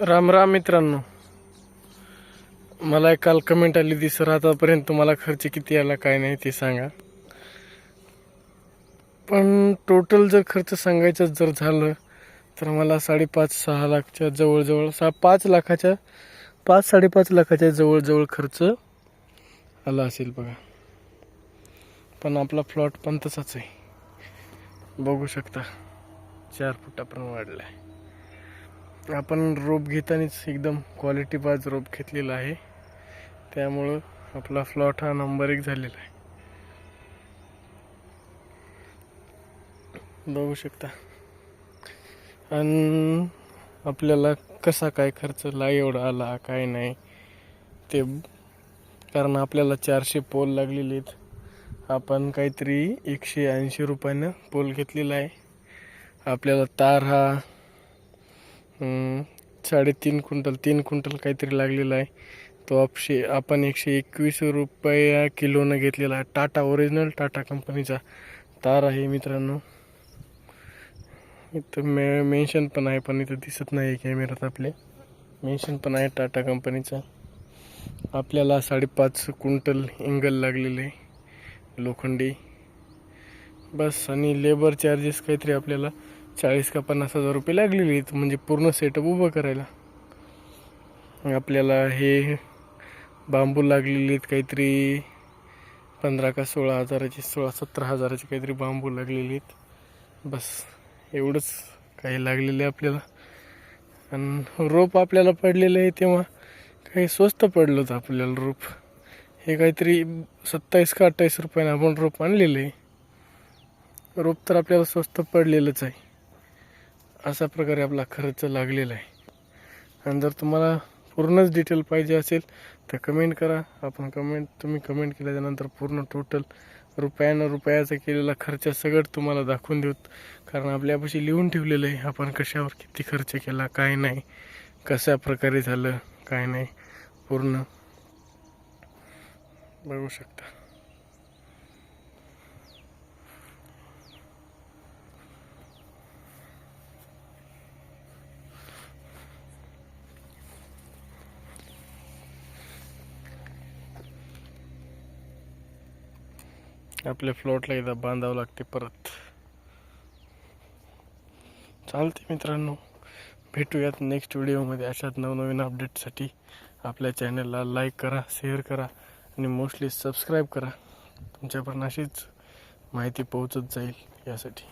राम राम मित्रांनो. मला एक काल कमेंट आली ती सर आतापर्यंत तुम्हाला खर्च किती आला काय नाही ते सांगा. पण टोटल जर खर्च सांगायचं जर झालं तर मला साडेपाच सहा लाखच्या जवळजवळ सहा पाच लाखाच्या पाच साडेपाच लाखाच्या जवळजवळ खर्च आला असेल बघा. पण आपला प्लॉट पण तसाच आहे. बघू शकता चार फुटापर्यंत वाढला आहे आपण रोप घेतानाच एकदम क्वालिटी बाज रोप घेतलेला आहे. त्यामुळं आपला फ्लॉट हा नंबर एक झालेला आहे. बघू शकता. आणि आपल्याला कसा काय खर्च ला एवढा आला काय नाही ते कारण आपल्याला चारशे पोल लागलेले आहेत. आपण काहीतरी एकशे ऐंशी रुपयानं पोल घेतलेला आहे. आपल्याला तार हा साडेतीन क्विंटल तीन क्विंटल काहीतरी लागलेला आहे. तो आपशे आपण एकशे एकवीस रुपया किलोनं घेतलेला आहे. टाटा ओरिजिनल टाटा कंपनीचा तार आहे मित्रांनो. इथं मे मेन्शन पण आहे पण इथं दिसत नाही आहे कॅमेऱ्यात आपले. मेन्शन पण आहे टाटा कंपनीचा आपल्याला साडेपाच क्विंटल इंगल लागलेले लोखंडी. बस आणि लेबर चार्जेस काहीतरी आपल्याला चाळीस का पन्नास हजार रुपये लागलेले आहेत. म्हणजे पूर्ण सेटअप उभं करायला. आपल्याला हे बांबू लागलेले आहेत काहीतरी पंधरा का सोळा हजाराचे सोळा सतरा हजाराचे काहीतरी बांबू लागलेले आहेत. बस एवढंच काही लागलेलं आहे आपल्याला. आणि रोप आपल्याला पडलेलं आहे तेव्हा काही स्वस्त पडलं होतं आपल्याला रोप. हे काहीतरी सत्तावीस का अठ्ठावीस रुपयाने आपण रोप आणलेलं आहे. रोप तर आपल्याला स्वस्त पडलेलंच आहे. अशा प्रकारे आपला खर्च लागलेला आहे. आणि जर तुम्हाला पूर्णच डिटेल पाहिजे असेल तर कमेंट करा. आपण कमेंट तुम्ही कमेंट केल्याच्यानंतर पूर्ण टोटल रुपयानं रुपयाचा केलेला खर्च सगळं तुम्हाला दाखवून देऊत कारण आपल्यापाशी लिहून ठेवलेलं आहे आपण कशावर किती खर्च केला काय नाही कशा प्रकारे झालं काय नाही पूर्ण बघू शकता. आपल्या फ्लोटला एकदा बांधावं लागते परत. चालते मित्रांनो भेटूयात नेक्स्ट व्हिडिओमध्ये अशाच नवनवीन अपडेटसाठी आपल्या चॅनलला लाईक करा शेअर करा आणि मोस्टली सबस्क्राईब करा. तुमच्यापर्यंत अशीच माहिती पोहोचत जाईल यासाठी.